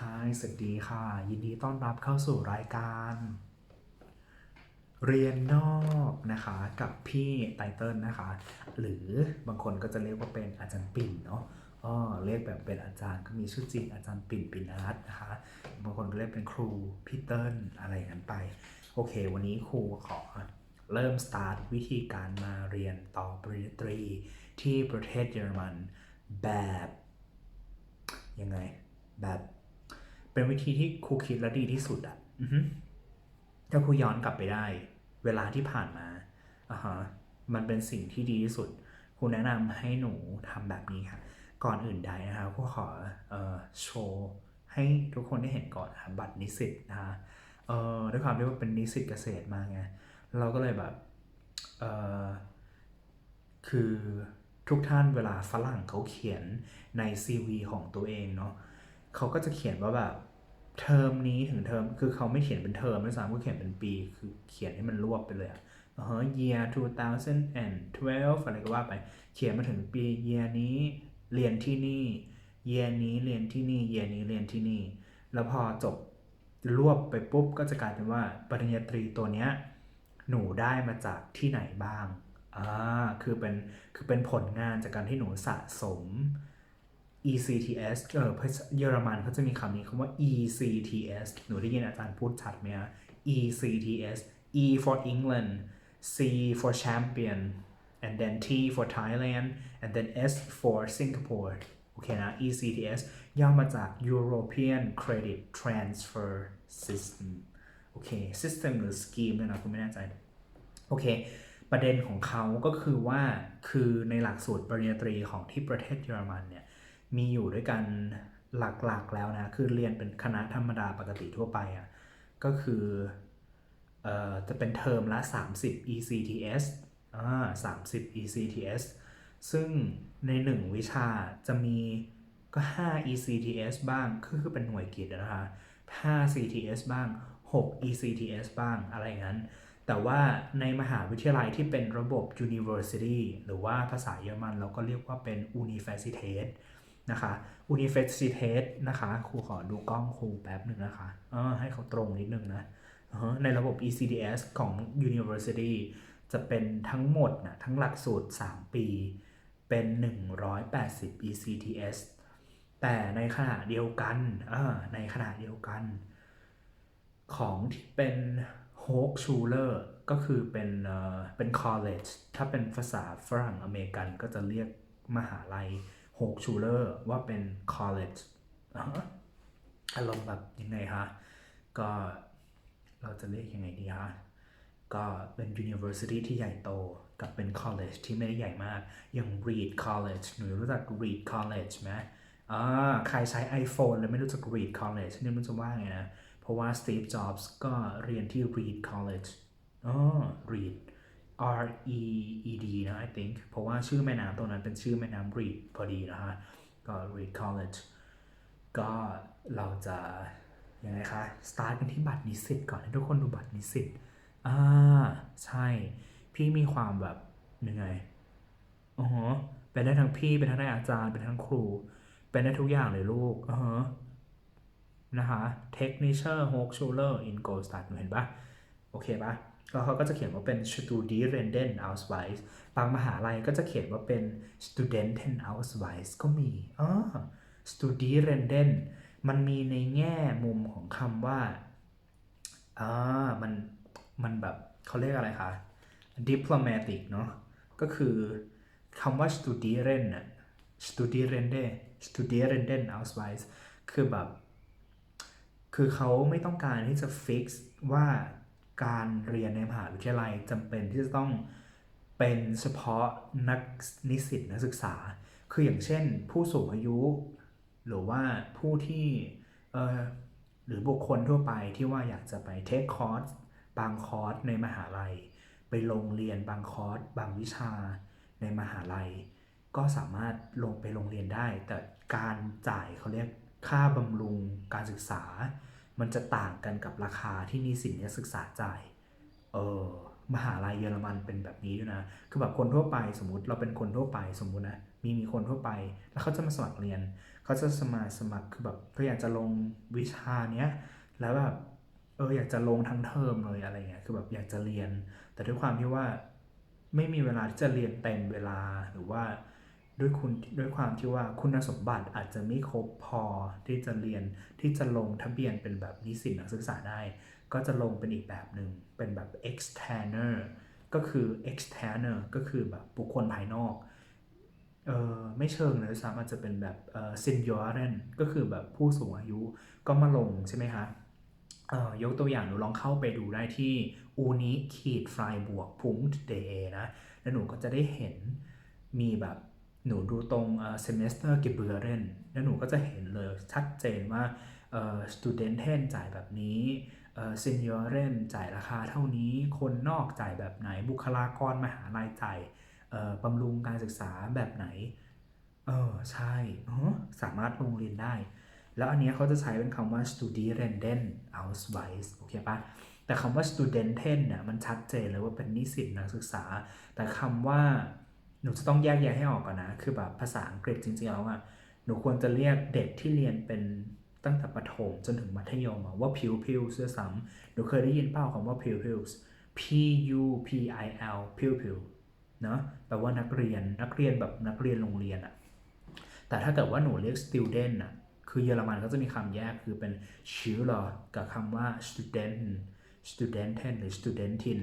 ฮายสวัสดีค่ะ ยินดีต้อนรับเข้าสู่รายการ เรียนนอกนะคะกับพี่ไตเติลนะคะ หรือบางคนก็จะเรียกว่าเป็นอาจารย์ปิ่นเนาะอ๋อเรียกแบบเป็นอาจารย์ก็มีชื่อจริงอาจารย์ปิ่นปิ่นอาร์ตนะคะบางคนก็เรียกเป็นครูพี่เติ้ลอะไรอย่างนั้นไป โอเค วันนี้ครูขอเริ่มสตาร์ทวิธีการมาเรียนต่อปริญญาตรีที่ประเทศเยอรมันแบบยังไงแบบ เป็นวิธีที่ครูคิดและดีที่สุดอะอือฮึถ้าครูย้อนกลับไปได้ เวลาที่ผ่านมาอ่าฮะมันเป็นสิ่งที่ดีที่สุดครูแนะนำให้หนูทำแบบนี้ค่ะ ก่อนอื่นใดนะคะครูขอเอ่อโชว์ให้ทุกคนได้เห็นก่อนนะบัตรนิสิตนะคะเอ่อด้วยความที่ว่าเป็นนิสิตเกษตรมาไง เราก็เลยแบบ เอ่อ คือทุกท่านเวลาฝรั่งเขาเขียนใน CV ของตัวเองเนาะเขาก็จะเขียนว่าแบบ เทอมนี้ถึงเทอมคือเขาไม่เขียนเป็นเทอมด้วยซ้ำก็เขียนเป็นปี คือเขียนให้มันรวบไปเลยอะอ่าฮะ year 2012 อะไรก็ว่าไป เขียนมาถึงปี year นี้เรียนที่นี่ year นี้เรียนที่นี่ year นี้เรียนที่นี่ แล้วพอจบรวบไปปุ๊บก็จะกลายเป็นว่าปริญญาตรีตัวเนี้ยหนูได้มาจากที่ไหนบ้างอ่าคือเป็นคือเป็นผลงานจากการที่หนูสะสม ECTS เออเยอรมันเขาจะมีคำนี้คำว่า ECTS หนูได้ยินอาจารย์พูดชัดไหมอะ ECTS E for England C for champion and then T for Thailand and then S for Singapore โอเคนะ ECTS ย่อมาจาก European Credit Transfer System โอเค system หรือ scheme เนี่ยนะคุณไม่แน่ใจ โอเค ประเด็นของเขาก็คือว่าคือในหลักสูตรปริญญาตรีของที่ประเทศเยอรมันเนี่ย มีอยู่ด้วยกันหลักๆแล้วนะคือเรียนเป็นคณะธรรมดาปกติทั่วไปอะ่ะก็คือเอ่อจะเป็นเทอมละ 30 ECTS อ่า30 ECTS ซึ่งในหนึ่งวิชาจะมีก็ 5 ECTS บ้างคือเป็นหน่วยกิตนะคะ5 CTS บ้าง 6 ECTS บ้างอะไรงนั้น แต่ว่าในมหาวิทยาลัยที่เป็นระบบ university หรือว่าภาษาเยอรมันเราก็เรียกว่าเป็น universität นะคะ universität นะคะครูขอดูกล้องครูแป๊บหนึ่งนะคะเออให้เขาตรงนิดนึงนะในระบบ ECTS ของ university จะเป็นทั้งหมดนะทั้งหลักสูตร 3 ปี เป็น 180 ECTS แต่ในขณะเดียวกันเออในขณะเดียวกัน ของที่เป็นโฮกชูเลอร์ก็คือเป็นเออเป็น college ถ้าเป็นภาษาฝรั่งอเมริกันก็จะเรียกมหาลัย โฮกชูเลอร์ว่าเป็น college อารมณ์แบบยังไงคะก็เราจะเรียกยังไงดีคะก็เป็น university ที่ใหญ่โตกับเป็น college ที่ไม่ได้ใหญ่มาก อย่าง Reed College หนูรู้จัก Reed College ไหมอ่าใครใช้ iPhone แล้วไม่รู้จัก Reed College นี่มันจะว่าไงนะ เพราะว่า Steve Jobs ก็เรียนที่ Reed College อ๋อ Reed R E E D นะ I think เพราะว่าชื่อแม่น้ำตรงนั้นเป็นชื่อแม่น้ำ Reed พอดีนะฮะ ก็ Reed College ก็เราจะยังไงคะ สตาร์ทกันที่บัตรนิสิตก่อนให้ทุกคนดูบัตรนิสิตอ่า ใช่ พี่มีความแบบยังไงอ๋อเป็นได้ทั้งพี่ เป็นทั้งได้อาจารย์ เป็นทั้งครู เป็นได้ทุกอย่างเลยลูกอ๋อนะคะ Technischer Hochschule in Goldstadt เห็นปะโอเคปะ แล้วเขาก็จะเขียนว่าเป็น Studierenden Ausweis บางมหาลัยก็จะเขียนว่าเป็น Studenten Ausweis ก็มีอ๋อ Studierenden มันมีในแง่มุมของคำว่าอ่ามัน มันแบบเขาเรียกอะไรคะ diplomatic เนาะ ก็คือคำว่า studieren น่ะ studierende studierenden Ausweis คือแบบ คือเขาไม่ต้องการที่จะฟิกซ์ว่า การเรียนในมหาวิทยาลัยจำเป็นที่จะต้องเป็นเฉพาะนักนิสิตนักศึกษา คืออย่างเช่น ผู้สูงอายุ หรือว่าผู้ที่เออหรือบุคคลทั่วไปที่ว่าอยากจะไปเทคคอร์สบางคอร์สในมหาลัย ไปลงเรียนบางคอร์สบางวิชาในมหาลัย ก็สามารถลงไปโรงเรียนได้ แต่การจ่ายเขาเรียกค่าบำรุงการศึกษา มันจะต่างกันกับราคาที่นิสิตนักศึกษาจ่าย เออมหาลัยเยอรมันเป็นแบบนี้ด้วยนะ คือแบบคนทั่วไปสมมติเราเป็นคนทั่วไปสมมุตินะ มีมีคนทั่วไป แล้วเขาจะมาสมัครเรียน เขาจะสมัครสมัครคือแบบก็อยากจะลงวิชาเนี้ย แล้วแบบเอออยากจะลงทั้งเทอมเลยอะไรเงี้ย คือแบบอยากจะเรียน แต่ด้วยความที่ว่าไม่มีเวลาที่จะเรียนเต็มเวลาหรือว่า ด้วยคุณด้วยความที่ว่าคุณสมบัติอาจจะไม่ครบพอที่จะเรียนที่จะลงทะเบียนเป็นแบบนิสิตนักศึกษาได้ ก็จะลงเป็นอีกแบบหนึ่งเป็นแบบ externer ก็คือ externer ก็คือแบบบุคคลภายนอกเออไม่เชิงนะด้วยซ้ำอาจจะเป็นแบบเออ senioren ก็คือแบบผู้สูงอายุก็มาลงใช่ไหมคะเออยกตัวอย่างหนูลองเข้าไปดูได้ที่ uni ขีด freiburg punkt de นะ แล้วหนูก็จะได้เห็นมีแบบ หนูดูตรงเอ่อ semester gebühren แล้วหนูก็จะเห็นเลยชัดเจนว่าเอ่อ studenten จ่ายแบบนี้เอ่อ senioren จ่ายราคาเท่านี้ คนนอกจ่ายแบบไหน บุคลากรมหาลัยจ่ายเอ่อบำรุงการศึกษาแบบไหน เออใช่สามารถลงเรียนได้ แล้วอันนี้เขาจะใช้เป็นคำว่า studenten ausweis โอเคปะแต่คำว่า studenten เนี่ยมันชัดเจนเลยว่าเป็นนิสิตนักศึกษา แต่คำว่า หนูจะต้องแยกแยะให้ออกก่อนนะ คือแบบภาษาอังกฤษจริงๆแล้วอะหนูควรจะเรียกเด็กที่เรียนเป็นตั้งแต่ประถมจนถึงมัธยมว่า pupils ด้วยซ้ำหนูเคยได้ยินเปล่าคำว่า pupils p u p i l pupil เนอะแปลว่านักเรียนนักเรียนแบบนักเรียนโรงเรียนอะแต่ถ้าเกิดว่าหนูเรียก student อะคือเยอรมันเขาจะมีคำแยกคือเป็น schüler กับคำว่า student studenten หรือ studentin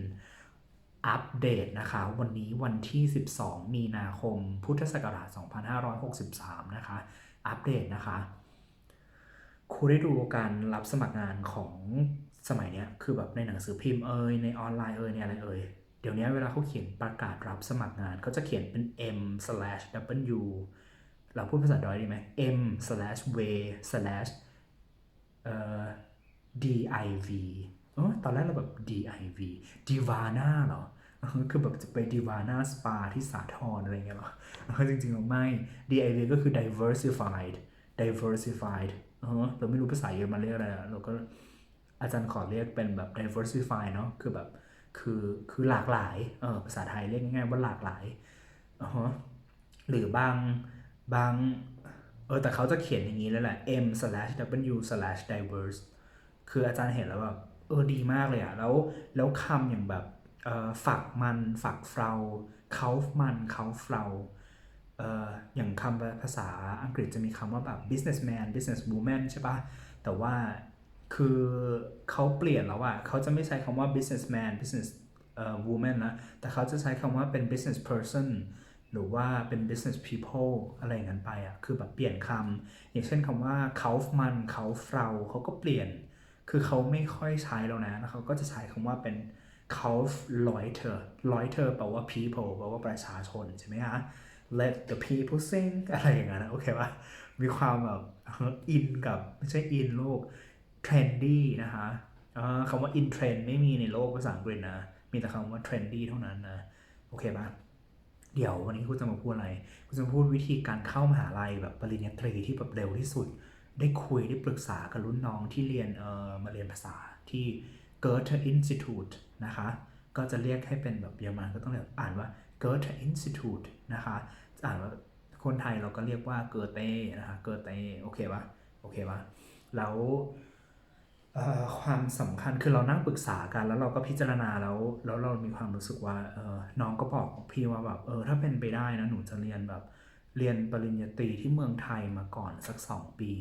อัปเดตนะคะ วันนี้วันที่ 12 มีนาคม พุทธศักราช 2563 นะคะ อัปเดตนะคะครูได้ดูการรับสมัครงานของสมัยเนี้ยคือแบบในหนังสือพิมพ์เอ่ยในออนไลน์เอ่ยในอะไรเอ่ยเดี๋ยวนี้เวลาเขาเขียนประกาศรับสมัครงานเขาจะเขียนเป็น m slash w เราพูดภาษาดอยดีไหม m slash w slash div ออตอนแรกเราแบบ div divana เหรอคือแบบจะไป divana spa ที่สาทรอะไรเงี้ยเหรอจริงๆเราไม่ div ก็คือ diversified diversified เราไม่รู้ภาษาเยอรมันเรียกอะไรเราก็อาจารย์ขอเรียกเป็นแบบ diversify เนาะคือแบบคือคือหลากหลายเออภาษาไทยเรียกง่ายๆว่าหลากหลายอ่าฮะหรือบางบางเออแต่เขาจะเขียนอย่างนี้แล้วแหละ m slash w slash diverse คืออาจารย์เห็นแล้วแบบ เออดีมากเลยอะแล้วแล้วคำอย่างแบบฝักมันฝักเฟราเขามันเขาเฟราเอ่ออย่างคำภาษาอังกฤษจะมีคำว่าแบบ businessman businesswoman ใช่ปะแต่ว่าคือเขาเปลี่ยนแล้วอะเขาจะไม่ใช้คำว่า businessman business woman นะ แต่เขาจะใช้คำว่าเป็น business person หรือว่าเป็น business people อะไรอย่างนั้นไปอะคือแบบเปลี่ยนคำอย่างเช่นคำว่า kaufman kauffrau เขาก็เปลี่ยน คือเขาไม่ค่อยใช้แล้วนะเขาก็จะใช้คำว่าเป็น Kaufleute Leute แปลว่า people แปลว่าประชาชนใช่ไหมฮะ Let the people sing อะไรอย่างนั้นนะโอเคปะมีความแบบอินกับ ไม่ใช่อินโลก trendy นะคะอ่าคำว่า in trend ไม่มีในโลกภาษาอังกฤษนะ มีแต่คำว่า trendy เท่านั้นนะ โอเคปะเดี๋ยววันนี้คุณจะมาพูดอะไร คุณจะพูดวิธีการเข้ามหาลัยแบบปริญญาตรีที่แบบเร็วที่สุด ได้คุยได้ปรึกษากับรุ่นน้องที่เรียนเอ่อมาเรียนภาษาที่ Goethe Institute นะคะ ก็จะเรียกให้เป็นแบบเยอรมันก็ต้องอ่านว่า Goethe Institute นะคะอ่านว่าคนไทยเราก็เรียกว่าเกอเต้นะคะเกอเต้โอเคปะโอเคปะแล้วเอ่อความสำคัญคือเรานั่งปรึกษากันแล้วเราก็พิจารณาแล้วแล้วเรามีความรู้สึกว่าน้องก็บอกพี่ว่าแบบเออถ้าเป็นไปได้นะหนูจะเรียนแบบเรียนปริญญาตรีที่เมืองไทยมาก่อนสัก 2 ปี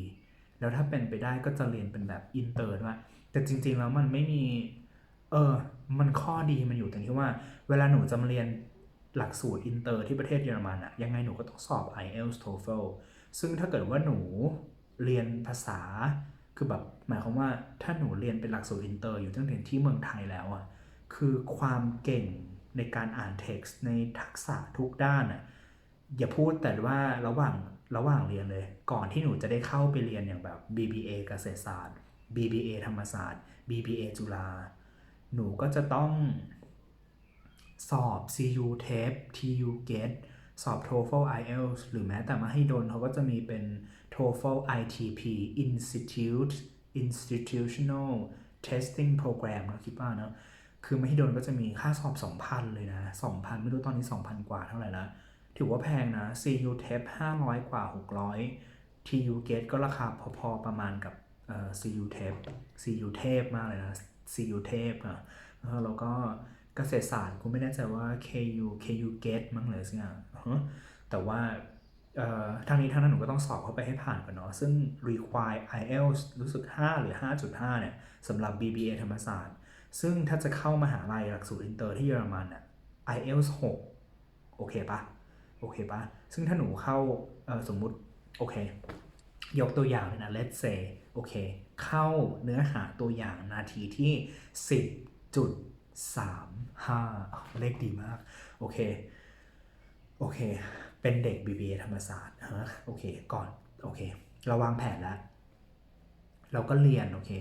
แล้วถ้าเป็นไปได้ก็จะเรียนเป็นแบบอินเตอร์ด้วยแต่จริง ๆ แล้วมันไม่มี เออ มันข้อดีมันอยู่ตรงที่ว่า เวลาหนูจะมาเรียนหลักสูตรอินเตอร์ที่ประเทศเยอรมันอะยังไงหนูก็ต้องสอบ IELTS TOEFL ซึ่งถ้าเกิดว่าหนูเรียนภาษา คือแบบหมายความว่าถ้าหนูเรียนเป็นหลักสูตรอินเตอร์อยู่ตั้งแต่ที่เมืองไทยแล้วอะคือความเก่งในการอ่าน text ในทักษะทุกด้านอะอย่าพูดแต่ว่าระหว่าง ระหว่างเรียนเลย ก่อนที่หนูจะได้เข้าไปเรียนอย่างแบบ BBA เกษตรศาสตร์ BBA ธรรมศาสตร์ BBA จุฬาหนูก็จะต้องสอบ CU TEP TU GATE สอบ TOEFL IELTS หรือแม้แต่มาให้ดนเขาก็จะมีเป็น TOEFL ITP Institute Institutional Testing Program นะคิดว่าเนะคือมาใหิดลก็จะมีค่าสอบ 2,000 เลยนะ 2,000 ไม่รู้ตอนนี้ 2,000 กว่าเท่าไหร่ละ ถือว่าแพงนะ CU TEP 500 กว่า 600 TU Gate ก็ราคาพอๆประมาณกับ CU Tape CU Tape มากเลยนะ CU Tape อะแล้วก็เกษตรศาสตร์กูไม่แน่ใจว่า KU KU Gate มั้งเลยสักอย่างฮะแต่ว่าทางนี้ทางนั้นหนูก็ต้องสอบเข้าไปให้ผ่านก่อนเนาะซึ่ง require IELTS รู้สึก 5 หรือ 5.5 เนี่ยสำหรับ BBA ธรรมศาสตร์ ซึ่งถ้าจะเข้ามหาลัยหลักสูตรอินเตอร์ที่เยอรมันอะ IELTS 6 โอเคปะ โอเคปะซึ่งถ้าหนูเข้าสมมุติโอเค ยกตัวอย่างเลยนะ let's say โอเค เข้าเนื้อหาตัวอย่างนาทีที่ 10.35 เลขดีมาก โอเค โอเค เป็นเด็ก BBA ธรรมศาสตร์ฮะโอเค ก่อน โอเค เราวางแผนแล้ว เราก็เรียน โอเค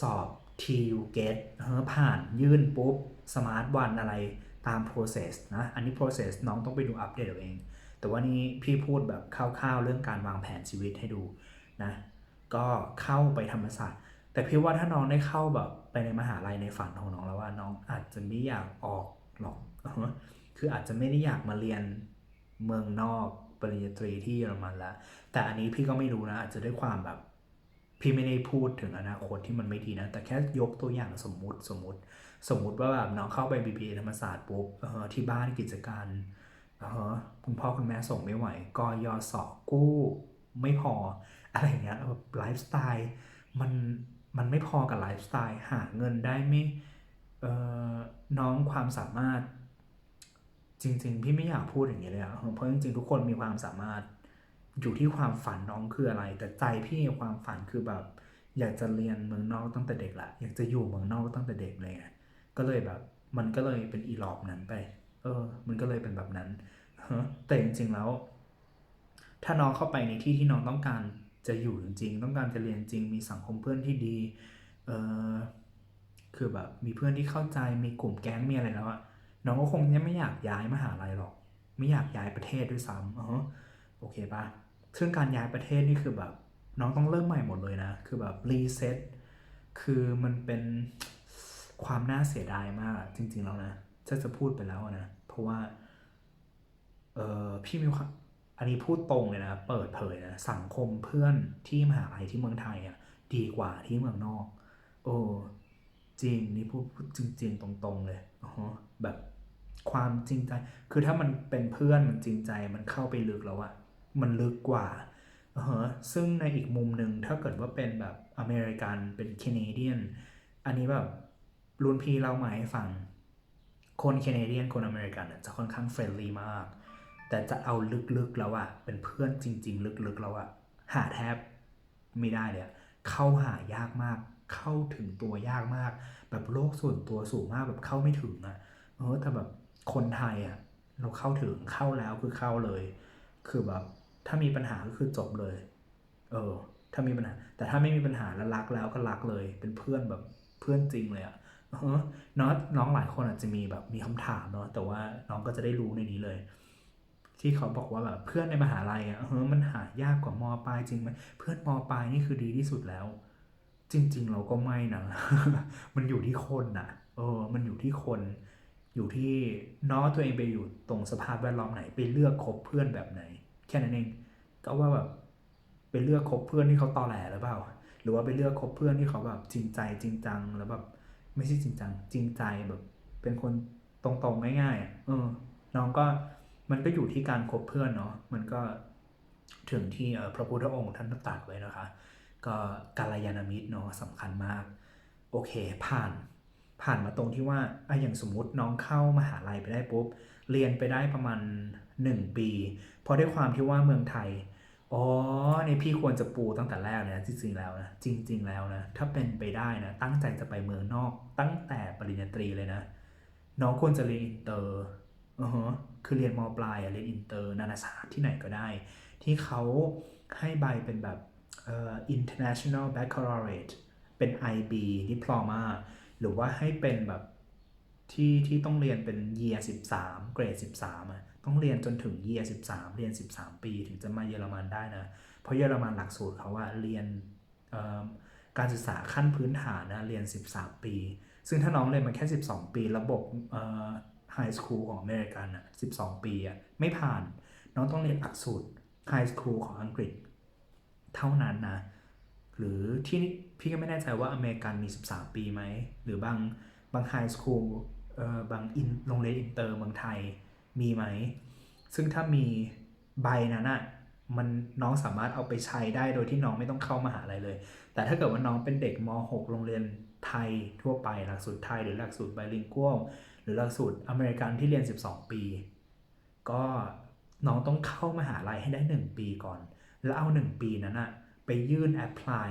สอบ TU Get เออผ่านยื่นปุ๊บ Smart One อะไร ตาม process นะ อันนี้ process น้องต้องไปดูอัปเดตเอาเอง แต่ว่านี้พี่พูดแบบคร่าวๆ เรื่องการวางแผนชีวิตให้ดูนะ ก็เข้าไปธรรมศาสตร์ แต่พี่ว่าถ้าน้องได้เข้าแบบไปในมหาลัยในฝันของน้องแล้วว่าน้องอาจจะไม่อยากออกหรอก คืออาจจะไม่ได้อยากมาเรียนเมืองนอกปริญญาตรีที่เยอรมันแล้ว แต่อันนี้พี่ก็ไม่รู้นะ อาจจะด้วยความแบบพี่ไม่ได้พูดถึงอนาคตที่มันไม่ดีนะ แต่แค่ยกตัวอย่างสมมุติสมมุติ สมมุติว่าแบบน้องเข้าไป BBA ธรรมศาสตร์ปุ๊บเออที่บ้านกิจการเออคุณพ่อคุณแม่ส่งไม่ไหวก็ยอสอกู้ไม่พออะไรเงี้ยแบบไลฟ์สไตล์มันมันไม่พอกับไลฟ์สไตล์หาเงินได้ไม่เออน้องความสามารถ จริง ๆ พี่ไม่อยากพูดอย่างนี้เลยอะเพราะจริงๆทุกคนมีความสามารถอยู่ที่ความฝันน้องคืออะไร แต่ใจพี่ความฝันคือแบบ อยากจะเรียนเมืองนอกตั้งแต่เด็กละอยากจะอยู่เมืองนอกตั้งแต่เด็กเลยไง ก็เลยแบบ มันก็เลยเป็นอีหลอบนั้นไป เออ มันก็เลยเป็นแบบนั้นฮะแต่จริงๆแล้ว ถ้าน้องเข้าไปในที่ที่น้องต้องการจะอยู่จริงๆต้องการจะเรียนจริง มีสังคมเพื่อนที่ดี เออคือแบบมีเพื่อนที่เข้าใจมีกลุ่มแก๊งมีอะไรแล้วอะน้องก็คงยังไม่อยากย้ายมหาลัยหรอก ไม่อยากย้ายประเทศด้วยซ้ำอ๋อโอเคปะซึ่งการย้ายประเทศนี่คือแบบ น้องต้องเริ่มใหม่หมดเลยนะ คือแบบรีเซ็ตคือมันเป็น ความน่าเสียดายมากจริง ๆ แล้วนะจะจะพูดไปแล้วนะ เพราะว่า เออพี่มีความอันนี้พูดตรงเลยนะ เปิดเผยนะ สังคมเพื่อนที่มหาลัยที่เมืองไทยอะ ดีกว่าที่เมืองนอกโอ้จริงนี่พูดพูดจริง ๆ ตรงๆเลยอ๋อแบบความจริงใจ คือถ้ามันเป็นเพื่อนมันจริงใจมันเข้าไปลึกแล้วอะมันลึกกว่าเออซึ่งในอีกมุมหนึ่งถ้าเกิดว่าเป็นแบบอเมริกันเป็นแคนาเดียน อันนี้แบบ รุ่นพี่เล่ามาให้ฟัง คนแคนาเดียนคนอเมริกันจะค่อนข้างเฟรนลี่มาก แต่จะเอาลึกๆแล้วอะเป็นเพื่อนจริง ๆ ลึกๆแล้วอะหาแทบไม่ได้เลยเข้าหายากมาก เข้าถึงตัวยากมาก แบบโลกส่วนตัวสูงมากแบบเข้าไม่ถึงอะเออแต่แบบคนไทยอะเราเข้าถึงเข้าแล้วคือเข้าเลย คือแบบถ้ามีปัญหาก็คือจบเลย เออ ถ้ามีปัญหา แต่ถ้าไม่มีปัญหาแล้วรักแล้วก็รักเลย เป็นเพื่อนแบบเพื่อนจริงเลยอะ น้องน้องหลายคนอาจจะมีแบบมีคำถามเนาะแต่ว่าน้องก็จะได้รู้ในนี้เลย ที่เขาบอกว่าแบบเพื่อนในมหาลัยอะเออมันหายากกว่ามปลายจริงไหมเพื่อนมปลายนี่คือดีที่สุดแล้ว จริง ๆ เราก็ไม่นะมันอยู่ที่คนน่ะเออ มันอยู่ที่คน อยู่ที่น้องตัวเองไปอยู่ตรงสภาพแวดล้อมไหนไปเลือกคบเพื่อนแบบไหน แค่นั้นเองก็ว่าแบบไปเลือกคบเพื่อนที่เขาตอแหลหรือเปล่า หรือว่าไปเลือกคบเพื่อนที่เขาแบบจริงใจจริงจังแล้วแบบ ไม่ใช่จริงจังจริงใจแบบ เป็นคนตรงๆง่ายๆอะเออ น้องก็มันก็อยู่ที่การคบเพื่อนเนาะมันก็ถึงที่พระพุทธองค์ท่านตรัสไว้นะคะ ก็กาลยานามิตรเนาะสำคัญมาก โอเค ผ่าน ผ่านมาตรงที่ว่าอะอย่างสมมุติน้องเข้ามหาลัยไปได้ปุ๊บ เรียนไปได้ประมาณ 1 ปี เพราะด้วยความที่ว่าเมืองไทย อ๋อเนี่พี่ควรจะปูตั้งแต่แรกเลยนะจริงๆแล้วนะจริง ๆ แล้วนะถ้าเป็นไปได้นะตั้งใจจะไปเมืองนอก ตั้งแต่ปริญญาตรีเลยนะ น้องควรจะเรียนอินเตอร์อือฮะคือเรียนมปลายอะเรียนอินเตอร์นานาชาติที่ไหนก็ได้ ที่เขาให้ใบเป็นแบบเอ่อ international baccalaureate เป็น IB diploma หรือว่าให้เป็นแบบที่ที่ต้องเรียนเป็น year 13 เกรด 13อะ ต้องเรียนจนถึง year 13เรียน 13 ปี ถึงจะมาเยอรมันได้นะ เพราะเยอรมันหลักสูตรเขาว่าเรียนการศึกษาขั้นพื้นฐานนะเรียน 13 ปี ซึ่งถ้าน้องเรียนมาแค่ 12 ปี ระบบไฮสคูลของอเมริกันอะ12 ปีอะไม่ผ่าน น้องต้องเรียนหลักสูตรไฮสคูลของอังกฤษ เท่านั้นนะ หรือที่นี่พี่ก็ไม่แน่ใจว่าอเมริกันมี 13 ปีไหม หรือบางบางไฮสคูลเอ่อบางอินโรงเรียนอินเตอร์เมืองไทย มีไหม ซึ่งถ้ามีใบนั้นอะมันน้องสามารถเอาไปใช้ได้โดยที่น้องไม่ต้องเข้ามหาลัยเลย แต่ถ้าเกิดว่าน้องเป็นเด็กม .6 โรงเรียนไทยทั่วไปหลักสูตรไทยหรือหลักสูตรไบลิงกัวลหรือหลักสูตรอเมริกันที่เรียน 12 ปี ก็น้องต้องเข้ามหาลัยให้ได้ 1 ปีก่อน แล้วเอา 1 ปีนั้นอะไปยื่นแอพพลาย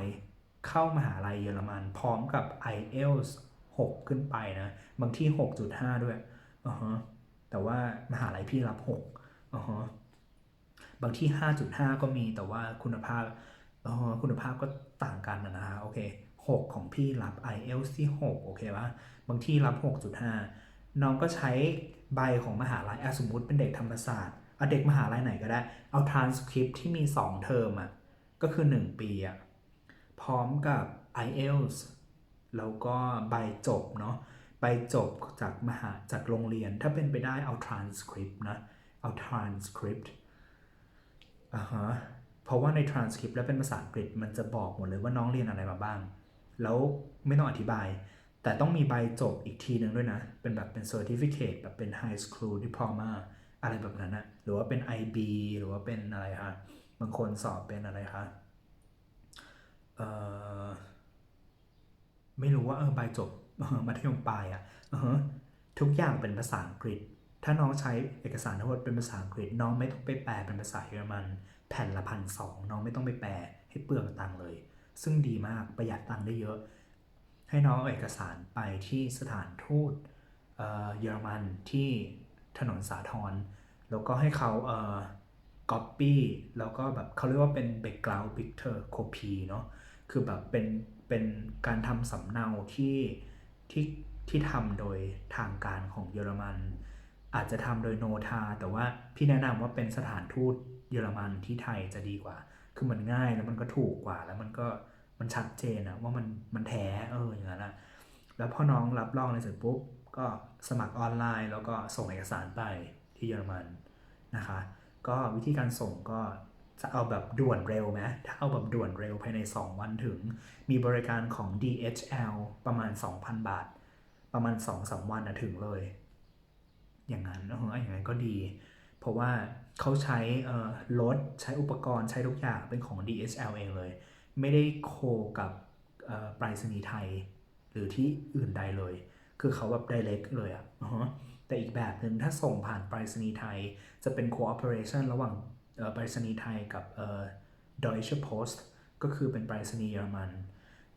เข้ามหาลัยเยอรมัน พร้อมกับ IELTS 6ขึ้นไปนะ บางที่ 6.5 ด้วยอ่าฮะ แต่ว่ามหาลัยพี่รับ6อ่าฮะบางที่ 5.5 ก็มีแต่ว่าคุณภาพเออคุณภาพก็ต่างกันนะฮะโอเค 6 ของพี่รับ IELTS ที่ 6 โอเคปะบางที่รับ 6.5 น้องก็ใช้ใบของมหาลัยอสมมุติเป็นเด็กธรรมศาสตร์เอาเด็กมหาลัยไหนก็ได้ เอา transcript ที่มี 2 เทอมอะ ก็คือ 1 ปีอะ พร้อมกับ IELTS แล้วก็ใบจบเนาะ ใบจบจากมหาจากโรงเรียน ถ้าเป็นไปได้เอา transcript นะ เอา transcript อ่าฮะเพราะว่าใน transcript แล้วเป็นภาษาอังกฤษมันจะบอกหมดเลยว่าน้องเรียนอะไรมาบ้าง แล้วไม่ต้องอธิบาย แต่ต้องมีใบจบอีกทีหนึ่งด้วยนะ เป็นแบบเป็น certificate แบบเป็น high school diploma อะไรแบบนั้นนะหรือว่าเป็น IB หรือว่าเป็นอะไรคะบางคนสอบเป็นอะไรคะเอ่อไม่รู้ว่าเออใบจบ มัธยมปลายอะ่ะอือฮะทุกอย่างเป็นภาษาอังกฤษ ถ้าน้องใช้เอกสารทั้งหมดเป็นภาษาอังกฤษ น้องไม่ต้องไปแปลเป็นภาษาเยอรมัน แผ่นละพันสองน้องไม่ต้องไปแปลให้เปลืองตังเลย ซึ่งดีมากประหยัดตังได้เยอะ ให้น้องเอาเอกสารไปที่สถานทูตเเยอรมันที่ถนนสาทรแล้วก็ให้เขาเอ่อ copy แล้วก็แบบเขาเรียกว่าเป็น background picture copy เนาะคือแบบเป็นเป็นการทำสำเนาที่ ที่ที่ทำโดยทางการของเยอรมัน อาจจะทำโดยโนทา แต่ว่าพี่แนะนำว่าเป็นสถานทูตเยอรมันที่ไทยจะดีกว่า คือมันง่ายแล้วมันก็ถูกกว่า แล้วมันก็มันชัดเจนอะว่ามันมันแท้เอออย่างนั้นอะแล้วพอน้องรับรองเลยเสร็จปุ๊บก็สมัครออนไลน์ แล้วก็ส่งเอกสารไปที่เยอรมันนะคะ ก็วิธีการส่งก็ จะเอาแบบด่วนเร็วไหมถ้าเอาแบบด่วนเร็วภายใน 2 วันถึง มีบริการของ DHL ประมาณ 2,000 บาท ประมาณ 2-3 วันนะถึงเลย อย่างนั้นเอออย่างนั้นก็ดี เพราะว่าเขาใช้รถใช้อุปกรณ์ใช้ทุกอย่างเป็นของ DHL เองเลย ไม่ได้โคกับเอ่อไปรษณีย์ไทย หรือที่อื่นใดเลย คือเขาแบบ direct เลยอะ่ะแต่อีกแบบหนึ่งถ้าส่งผ่านปรษณีย์ไทย จะเป็น cooperation ระหว่าง ไปรษณีย์ไทยกับเอ่อ Deutsche Post ก็คือเป็นไปรษณีย์เยอรมัน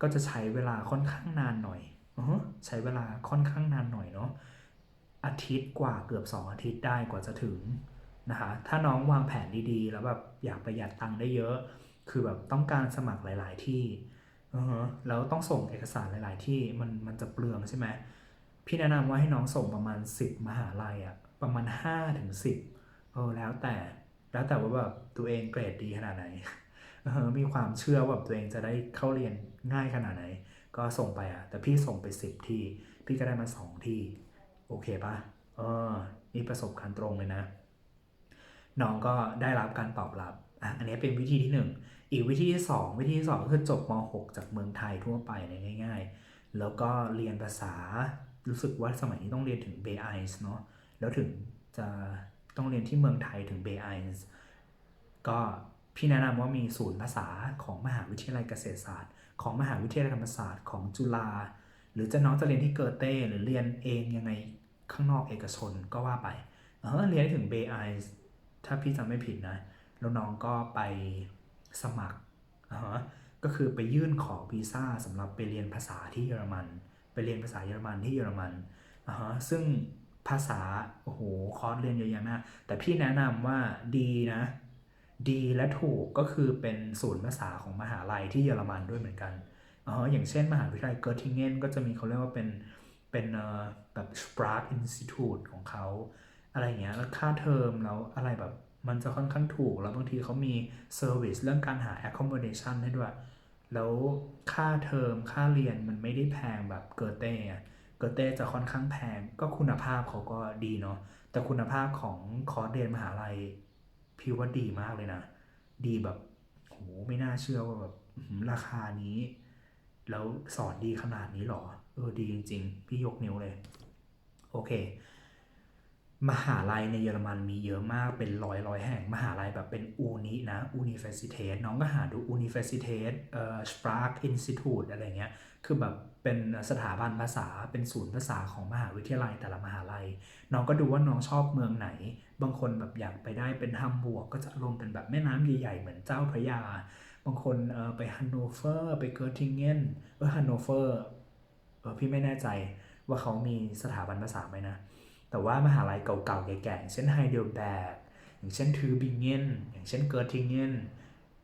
ก็จะใช้เวลาค่อนข้างนานหน่อยอือใช้เวลาค่อนข้างนานหน่อยเนาะอาทิตย์กว่าเกือบ 2 อาทิตย์ได้กว่าจะถึงนะคะถ้าน้องวางแผนดีๆ แล้วแบบอยากประหยัดตังค์ได้เยอะ คือแบบต้องการสมัครหลาย ๆ ที่แล้วต้องส่งเอกสารหลาย ๆ ที่มันมันจะเปลืองใช่ไหมพี่แนะนำว่าให้น้องส่งประมาณ 10 มหาลัยอะประมาณ5ถึง10เออแล้วแต่ แล้วแต่ว่าแบบตัวเองเกรดดีขนาดไหนมีความเชื่อว่าแบบตัวเองจะได้เข้าเรียนง่ายขนาดไหน ก็ส่งไปอะแต่พี่ส่งไป 10 ที่ พี่ก็ได้มา2ที่ โอเคปะเออนี่ประสบการณ์ตรงเลยนะ น้องก็ได้รับการตอบรับอะอันนี้เป็นวิธีที่ 1 อีกวิธีที่ 2 วิธีที่ 2 ก็คือจบม .6 จากเมืองไทยทั่วไปเนี่ยง่าย ๆ แล้วก็เรียนภาษารู้สึกว่าสมัยนี้ต้องเรียนถึง b บ i ์เนาะแล้วถึงจะ ต้องเรียนที่เมืองไทยถึง b บ i ์ก็พี่แนะนำว่ามีศูนย์ภาษาของมหาวิทยาลัยเกษตรศาสตร์ ของมหาวิทยาลัยธรรมศาสตร์ของจุฬาหรือจะน้องจะเรียนที่เกอเต้หรือเรียนเองยังไงข้างนอกเอกชนก็ว่าไปเออเรียนถึง b บ i ์ถ้าพี่จำไม่ผิดนะ แล้วน้องก็ไปสมัครอ่าฮะก็คือไปยื่นขอวีซ่าสำหรับไปเรียนภาษาที่เยอรมัน ไปเรียนภาษาเยอรมันที่เยอรมันอ่าฮะซึ่ง ภาษา โอ้โห คอร์สเรียนเยอะแยะมาก แต่พี่แนะนำว่าดีนะ ดีและถูกก็คือเป็นศูนย์ภาษาของมหาลัยที่เยอรมันด้วยเหมือนกันอ๋ออย่างเช่นมหาวิทยาลัยเกิร์ทิงเกนก็จะมีเขาเรียกว่าเป็น เป็นแบบ Sprach Institute ของเขา อะไรอย่างเงี้ย แล้วค่าเทอมแล้วอะไรแบบมันจะค่อนข้างถูก แล้วบางทีเขามีเซอร์วิสเรื่องการหา accommodation ให้ด้วย แล้วค่าเทอมค่าเรียนมันไม่ได้แพงแบบเกอเต้อะ เกอเต้จะค่อนข้างแพง ก็คุณภาพเขาก็ดีเนาะแต่คุณภาพของคอร์สเรียนมหาลัยพี่ว่าดีมากเลยนะ ดีแบบโหไม่น่าเชื่อว่าแบบราคานี้ แล้วสอนดีขนาดนี้หรอ เออดีจริง ๆ พี่ยกนิ้วเลย โอเค มหาลัยในเยอรมันมีเยอะมากเป็นร้อยร้อยแห่ง มหาลัยแบบเป็นอูนินะ Universität น้องก็หาดู Universität เอ่อ Sprach Institute อะไรเงี้ยคือแบบเป็นสถาบันภาษาเป็นศูนย์ภาษาของมหาวิทยาลัยแต่ละมหาลัย น้องก็ดูว่าน้องชอบเมืองไหน บางคนแบบอยากไปได้เป็นฮัมบูร์กก็จะลงเป็นแบบแม่น้ำใหญ่ๆเหมือนเจ้าพระยา บางคนเออไปฮันโนเฟอร์ไปเกอร์ทิงเกนเออฮันโนเฟอร์เออพี่ไม่แน่ใจว่าเขามีสถาบันภาษาไหมนะ แต่ว่ามหาลัยเก่าๆ แก่ๆอย่างเช่นไฮเดลแบกอย่างเช่นทูบิงเกนอย่างเช่นเกอร์ทิงเกน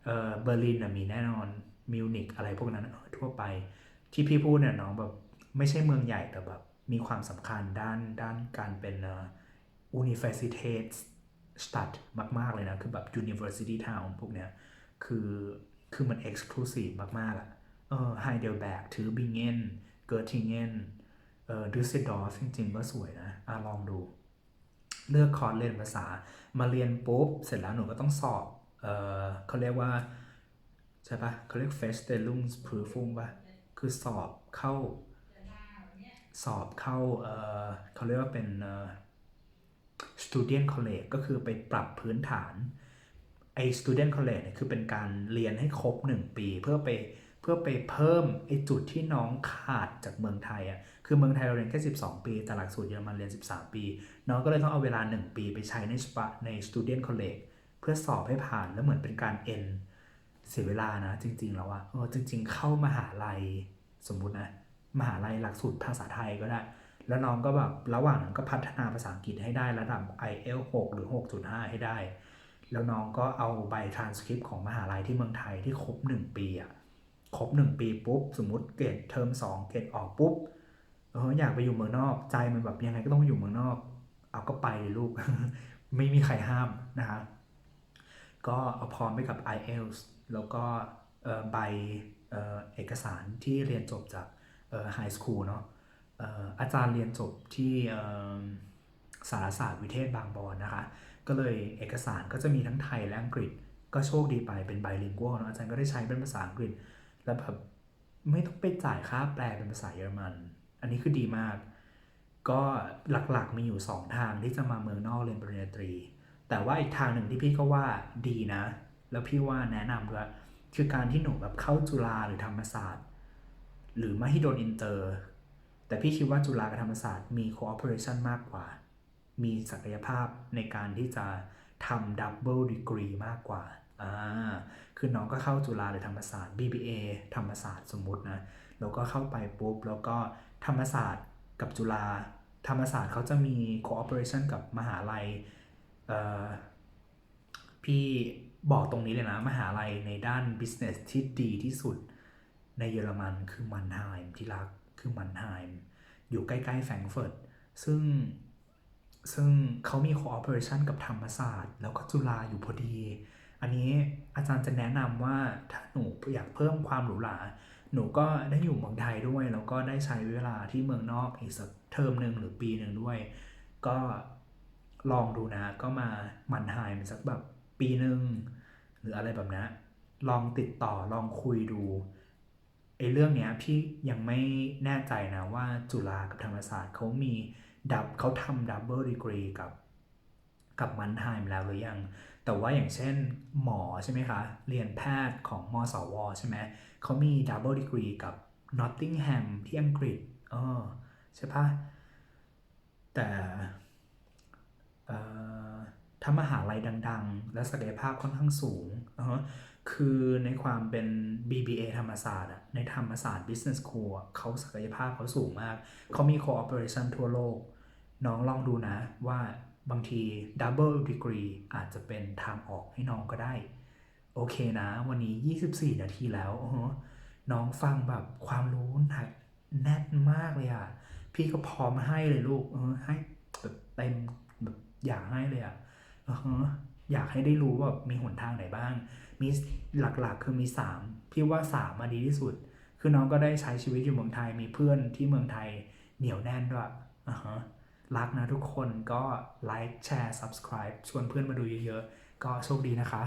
เอ่อเบอร์ลินนะมีแน่นอนมิวนิกอะไรพวกนั้นเออทั่วไปที่พี่พูดเนี่ยน้องแบบไม่ใช่เมืองใหญ่แต่แบบมีความสำคัญด้านด้านการเป็นเอ่อ Universität Stadt มาก ๆ เลยนะ คือแบบ University Town พวกเนี้ยคือคือมัน Exclusive มากๆอะเออไฮเดลแบกถือบิงเกนเกอร์ทิงเกน ออดูซิดอฟจริง ๆ ก็สวยนะอะลองดู เลือกคอร์สเรียนภาษา มาเรียนปุ๊บ เสร็จแล้วหนูก็ต้องสอบเออเขาเรียกว่า ใช่ปะเขาเรียก Feststellungsprüfung ปะคือสอบเข้า สอบเข้าเออเขาเรียกว่าเป็นเออ student college ก็คือไปปรับพื้นฐานไอ้ student college เนี่ยคือเป็นการเรียนให้ครบ 1 ปีเพื่อไปเพื่อไปเพิ่มไอ้จุดที่น้องขาดจากเมืองไทยอะ คือเมืองไทยเราเรียนแค่ 12 ปี แต่หลักสูตรเยอรมันเรียน 13 ปี น้องก็เลยต้องเอาเวลา 1 ปีไปใช้ในสปะใน student college เพื่อสอบให้ผ่านแล้วเหมือนเป็นการเอ็นเสียเวลานะ จริง ๆ แล้วอะเออจริง ๆ เข้ามหาลัยสมมุตินะมหาลัยหลักสูตรภาษาไทยก็ได้ แล้วน้องก็แบบระหว่างนั้นก็พัฒนาภาษาอังกฤษให้ได้ระดับ IELTS 6หรือ 6.5 ให้ได้ แล้วน้องก็เอาใบทรานสคริปต์ของมหาลัยที่เมืองไทยที่ครบ 1 ปีอะครบ 1 ปีปุ๊บ สมมติเกรดเทอม2เกรดออกปุ๊บ เอออยากไปอยู่เมืองนอก ใจมันแบบยังไงก็ต้องไปอยู่เมืองนอก เอาก็ไปเลยลูก ไม่มีใครห้ามนะคะก็เอาพร้อมไปกับ IELTS แล้วก็ใบเออเอกสารที่เรียนจบจากไฮสคูลเนาะอาจารย์เรียนจบที่สารศาสตร์วิเทศบางบอนนะคะ ก็เลยเอกสารก็จะมีทั้งไทยและอังกฤษ ก็โชคดีไปเป็นไบลิงกัวเนาะอาจารย์ก็ได้ใช้เป็นภาษาอังกฤษ แล้วแบบไม่ต้องไปจ่ายค่าแปลเป็นภาษาเยอรมัน อันนี้คือดีมาก ก็หลักๆมีอยู่ 2 ทางที่จะมาเมืองนอกเรียนปริญญาตรี แต่ว่าอีกทางหนึ่งที่พี่ก็ว่าดีนะ แล้วพี่ว่าแนะนำด้วยคือการที่หนูแบบเข้าจุฬาหรือธรรมศาสตร์ หรือมหิดลอินเตอร์ แต่พี่คิดว่าจุฬากับธรรมศาสตร์มี cooperation มากกว่า มีศักยภาพในการที่จะทำ double degree มากกว่าอ่าคือน้องก็เข้าจุฬาหรือธรรมศาสตร์ BBA ธรรมศาสตร์สมมุตินะ แล้วก็เข้าไปปุ๊บ แล้วก็ ธรรมศาสตร์กับจุฬาธรรมศาสตร์เขาจะมี cooperation กับมหาลัยพี่บอกตรงนี้เลยนะ มหาลัยในด้าน business ที่ดีที่สุดในเยอรมันคือมันไฮม์ที่รักคือมันไฮม์อยู่ใกล้ๆแฟรงเฟิร์ตซึ่งซึ่งเขามี cooperation กับธรรมศาสตร์ แล้วก็จุฬาอยู่พอดี อันนี้อาจารย์จะแนะนำว่าถ้าหนูอยากเพิ่มความหรูหรา หนูก็ได้อยู่เมืองไทยด้วยแล้วก็ได้ใช้เวลาที่เมืองนอกอีกสักเทอมหนึ่งหรือปีหนึ่งด้วย ก็ลองดูนะก็มามันไฮม์สักแบบปีหนึ่งหรืออะไรแบบนี้ลองติดต่อลองคุยดูไอ้เรื่องเนี้ยพี่ยังไม่แน่ใจนะว่าจุฬากับธรรมศาสตร์เขามีดับเขาทำดับเบิลดีกรีกับกับมันไฮม์แล้วหรือยัง แต่ว่าอย่างเช่นหมอใช่ไหมคะ เรียนแพทย์ของมสว ใช่ไหมเขามีดับเบิลดีกรีกับ Nottingham ที่อังกฤษเออใช่ปะแต่ถ้ามหาลัยดัง ๆ และศักยภาพค่อนข้างสูงอ่าฮะคือในความเป็น BBA ธรรมศาสตร์อะในธรรมศาสตร์ Business School เขาศักยภาพเขาสูงมาก เขามี cooperation ทั่วโลก น้องลองดูนะว่า บางที Double Degree อาจจะเป็นทางออกให้น้องก็ได้ โอเคนะ วันนี้ 24 นาทีแล้วน้องฟังแบบความรู้หนักแน่นมากเลยอะพี่ก็พร้อมให้เลยลูกเออให้แบบเต็มแบบอยากให้เลยอะอือฮะอยากให้ได้รู้ว่ามีหนทางไหนบ้าง มีหลักๆคือมี 3 พี่ว่า3มาดีที่สุด คือน้องก็ได้ใช้ชีวิตอยู่เมืองไทยมีเพื่อนที่เมืองไทยเหนียวแน่นด้วยอ่าฮะ รักนะทุกคนก็ไลค์แชร์ subscribe ชวนเพื่อนมาดูเยอะๆ ก็โชคดีนะคะ